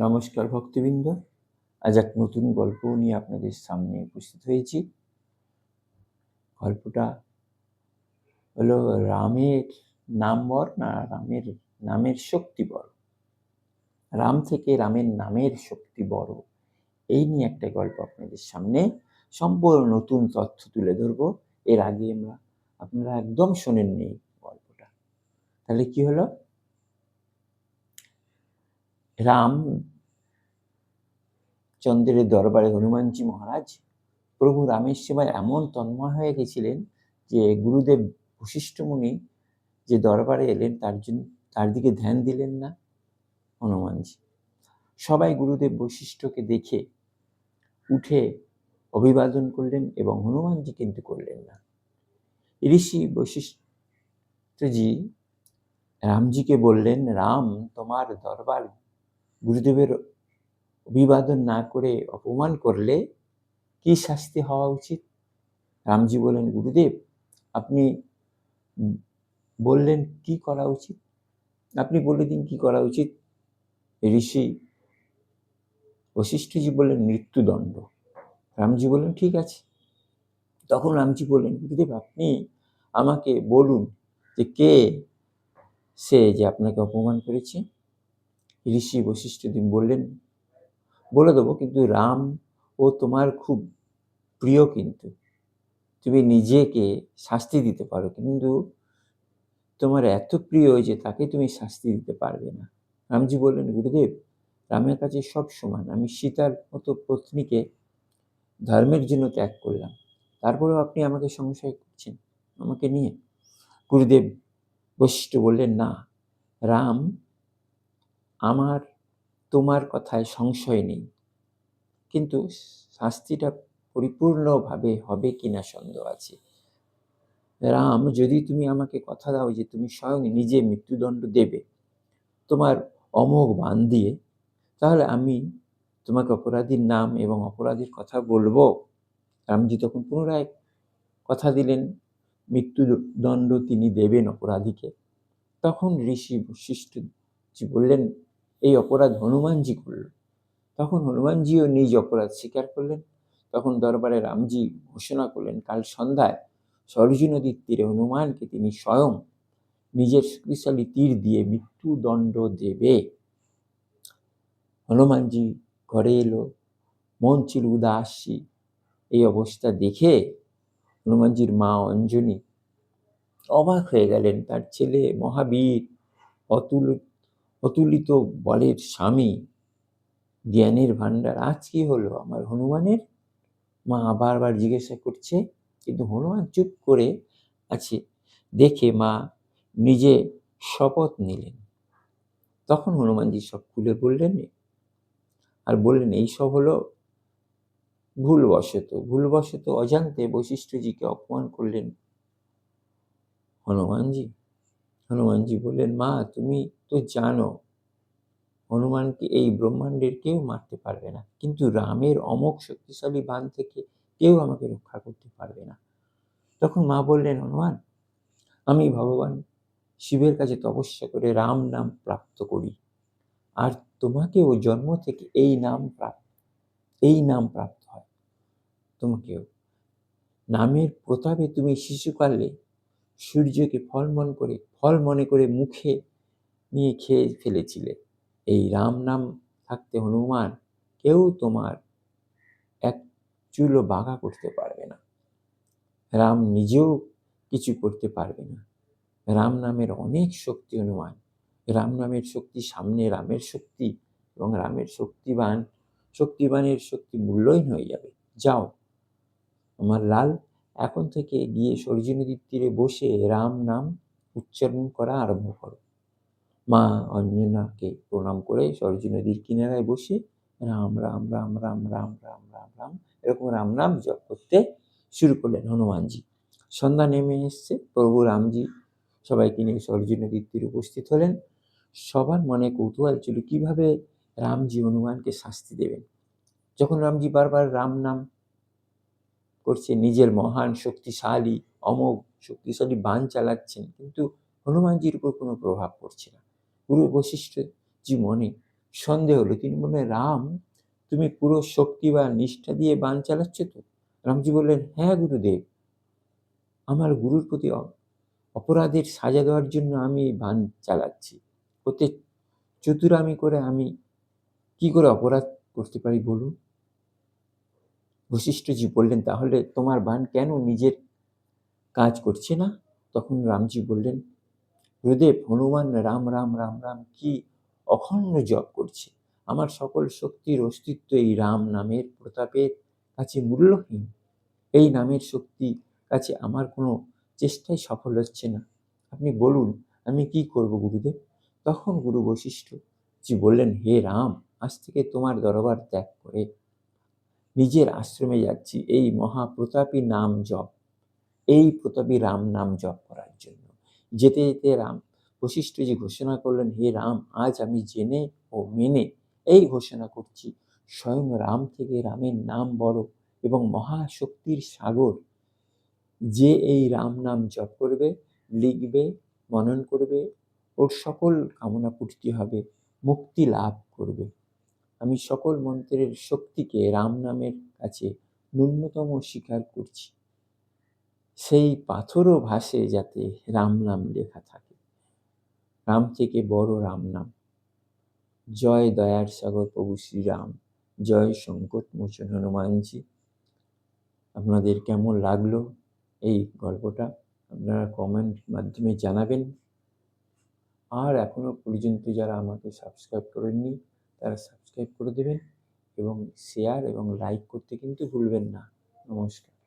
নমস্কার ভক্তবৃন্দ। আজ এক নতুন গল্প নিয়ে আপনাদের সামনে উপস্থিত হয়েছি। গল্পটা হলো রামের নাম বড় না রামের নামের শক্তি বড় রাম থেকে রামের নামের শক্তি বড়। এই নিয়ে একটা গল্প আপনাদের সামনে সম্পূর্ণ নতুন তথ্য তুলে ধরবো। এর আগে আমরা, আপনারা একদম শোনেননি গল্পটা। তাহলে কি হলো? রাম চন্দ্রের দরবারে হনুমানজি মহারাজ, প্রভু রামের সেবায় এমন তন্ময় হয়ে গেছিলেন যে গুরুদেব বশিষ্ঠ মুনি যে দরবারে এলেন তার জন্য, তার দিকে ধ্যান দিলেন না হনুমানজি। সবাই গুরুদেব বৈশিষ্ট্যকে দেখে উঠে অভিবাদন করলেন এবং হনুমানজি কিন্তু করলেন না। ঋষি বশিষ্ঠজি রামজিকে বললেন, রাম, তোমার দরবার গুরুদেবের অভিবাদন না করে অপমান করলে কি শাস্তি হওয়া উচিত? রামজি বলেন, গুরুদেব, আপনি বললেন কি করা উচিত? আপনি বলে দিন কি করা উচিত? ঋষি বশিষ্ঠজি বললেন, মৃত্যুদণ্ড। রামজি বললেন, ঠিক আছে। তখন রামজি বললেন, গুরুদেব, আপনি আমাকে বলুন যে কে সে যে আপনাকে অপমান করেছে? ঋষি বশিষ্ঠদেব বললেন। বলে দেবো, কিন্তু রাম ও তোমার খুব প্রিয় কিন্তু। তুমি নিজেকে শাস্তি দিতে পারো, কিন্তু তোমার এত প্রিয় যে তাকে তুমি শাস্তি দিতে পারবে না। রামজি বললেন, গুরুদেব, রামের কাছে সব সমান। আমি সীতার মতো পত্নীকে ধর্মের জন্য ত্যাগ করলাম। তারপরেও আপনি আমাকে সংশয় করছেন, আমাকে নিয়ে? গুরুদেব বৈশিষ্ট্য বললেন, না, রাম আমার, তোমার কথায় সংশয় নেই। কিন্তু শাস্তিটা পরিপূর্ণভাবে হবে কিনা সন্দেহ আছে। রাম, যদি তুমি আমাকে কথা দাও যে তুমি স্বয়ং নিজে মৃত্যুদণ্ড দেবে, তোমার অমোঘ বান দিয়ে, তাহলে আমি তোমাকে অপরাধীর নাম এবং অপরাধীর কথা বলব। রামজি তখন পুনরায় কথা দিলেন, মৃত্যুদণ্ড তিনি দেবেন অপরাধীকে। তখন ঋষি বশিষ্ঠজি বললেন এই অপরাধ হনুমানজি করল। তখন হনুমানজিও নিজ অপরাধ স্বীকার করলেন। তখন দরবারে রামজি ঘোষণা করলেন, কাল সন্ধ্যায় সরজু নদীর তীরে হনুমানকে তিনি স্বয়ং নিজের শক্তিশালী তীর দিয়ে মৃত্যুদণ্ড দেবে। হনুমানজি ঘরে এলো, মন ছিল উদাসী। এই অবস্থা দেখে হনুমানজির মা অঞ্জনী অবাক হয়ে গেলেন। তার ছেলে মহাবীর অতুলিত অতুলিত বলের স্বামী। জ্ঞানের ভাণ্ডার আজ কি হলো? আমার হনুমানের? মা বারবার জিজ্ঞাসা করছে, কিন্তু হনুমান চুপ করে আছে। দেখে মা নিজে শপথ নিলেন। তখন হনুমানজি সব খুলে বললেন, আর বললেন এইসব হলো ভুলবশত। ভুলবশত অজান্তে বশিষ্ঠজিকে অপমান করলেন হনুমানজি? হনুমানজি বললেন, মা, তুমি তো জানো, হনুমানকে এই ব্রহ্মাণ্ডের কেউ মারতে পারবে না। কিন্তু রামের অমোক শক্তিশালী বান থেকে কেউ আমাকে রক্ষা করতে পারবে না। তখন মা বললেন, হনুমান, আমি ভগবান শিবের কাছে তপস্যা করে রাম নাম প্রাপ্ত করি। আর তোমাকেও জন্ম থেকে এই নাম প্রাপ্ত এই নাম প্রাপ্ত হয়। তোমাকেও। নামের প্রতাপে তুমি শিশুকালে সূর্যকে ফল মন করে, ফল মনে করে মুখে নিয়ে খেয়ে ফেলেছিলে। এই রাম নাম থাকতে হনুমান, কেউ তোমার এক চুলো বাঘা করতে পারবে না। রাম নিজেও কিছু করতে পারবে না। রাম নামের অনেক শক্তি হনুমান, রাম নামের শক্তি সামনে রামের শক্তি এবং রামের শক্তিবান, শক্তিবানের শক্তি মূল্যহীন হয়ে যাবে। যাও। আমার লাল এখন থেকে গিয়ে সরজী নদীর তীরে বসে রাম নাম উচ্চারণ করা আরম্ভ করো। মা অঞ্জনাকে প্রণাম করে সরজী নদীর কিনারায় বসে, রাম রাম রাম রাম রাম রাম রাম রাম, এরকম রাম নাম জপ করতে শুরু করলেন হনুমানজি। সন্ধ্যা নেমে এসছে, প্রভু রামজি সবাইকে নিয়ে সরজী নদীর তীরে উপস্থিত হলেন। সবার মনে কৌতূহল ছিল, কীভাবে রামজি হনুমানকে শাস্তি দেবেন? যখন রামজি বারবার রাম নাম করছে, নিজের মহান শক্তিশালী, অমোঘ, শক্তিশালী বান চালাচ্ছেন, কিন্তু হনুমানজির উপর কোনো প্রভাব পড়ছে না। গুরু বশিষ্ঠ জি মনে সন্দেহ হলো। তিনি বললেন, রাম, তুমি পুরো শক্তি বা নিষ্ঠা দিয়ে বান চালাচ্ছ তো? রামজি বললেন হ্যাঁ গুরুদেব, আমার গুরুর প্রতি অপরাধের সাজা দেওয়ার জন্য আমি এই বান চালাচ্ছি। ওতে চতুরামি করে আমি কি করে অপরাধ করতে পারি বলুন? বশিষ্ঠজি বললেন, তাহলে তোমার বান কেন নিজের কাজ করছে না? তখন রামজি বললেন গুরুদেব হনুমান, রাম রাম রাম রাম কি অখণ্ড জপ করছে? আমার সকল শক্তির অস্তিত্ব এই রাম নামের প্রতাপের কাছে মূল্যহীন। এই নামের শক্তি কাছে আমার কোনো চেষ্টাই সফল হচ্ছে না। আপনি বলুন, আমি কি করব গুরুদেব? তখন গুরু বশিষ্ঠ জি বললেন, হে রাম, আজ থেকে তোমার দরবার ত্যাগ করে নিজের আশ্রমে যাচ্ছি। এই মহাপ্রতাপী নাম জপ, এই প্রতাপী রাম নাম জপ করার জন্য। যেতে যেতে রাম বশিষ্ঠজি ঘোষণা করলেন, হে রাম, আজ আমি জেনে ও মেনে এই ঘোষণা করছি। স্বয়ং রাম থেকে রামের নাম বড় এবং মহাশক্তির সাগর। যে এই রাম নাম জপ করবে, লিখবে, মনন করবে, ওর সকল কামনা পূর্তি হবে, মুক্তি লাভ করবে। আমি সকল মন্ত্রের শক্তিকে রাম নামের কাছে ন্যূনতম স্বীকার করছি। সেই পাথরও ভাসে যাতে রাম নাম লেখা থাকে। রাম থেকে বড় রাম নাম। জয় দয়ার সাগর প্রভু শ্রীরাম, জয় সংকট মোচন হনুমানজি। আপনাদের কেমন লাগল এই গল্পটা? আপনারা কমেন্ট মাধ্যমে জানাবেন। আর এখনও পর্যন্ত যারা আমাকে সাবস্ক্রাইব করেননি, তারা সাবস্ক্রাইব করে দেবেন এবং শেয়ার এবং লাইক করতে কিন্তু ভুলবেন না। নমস্কার।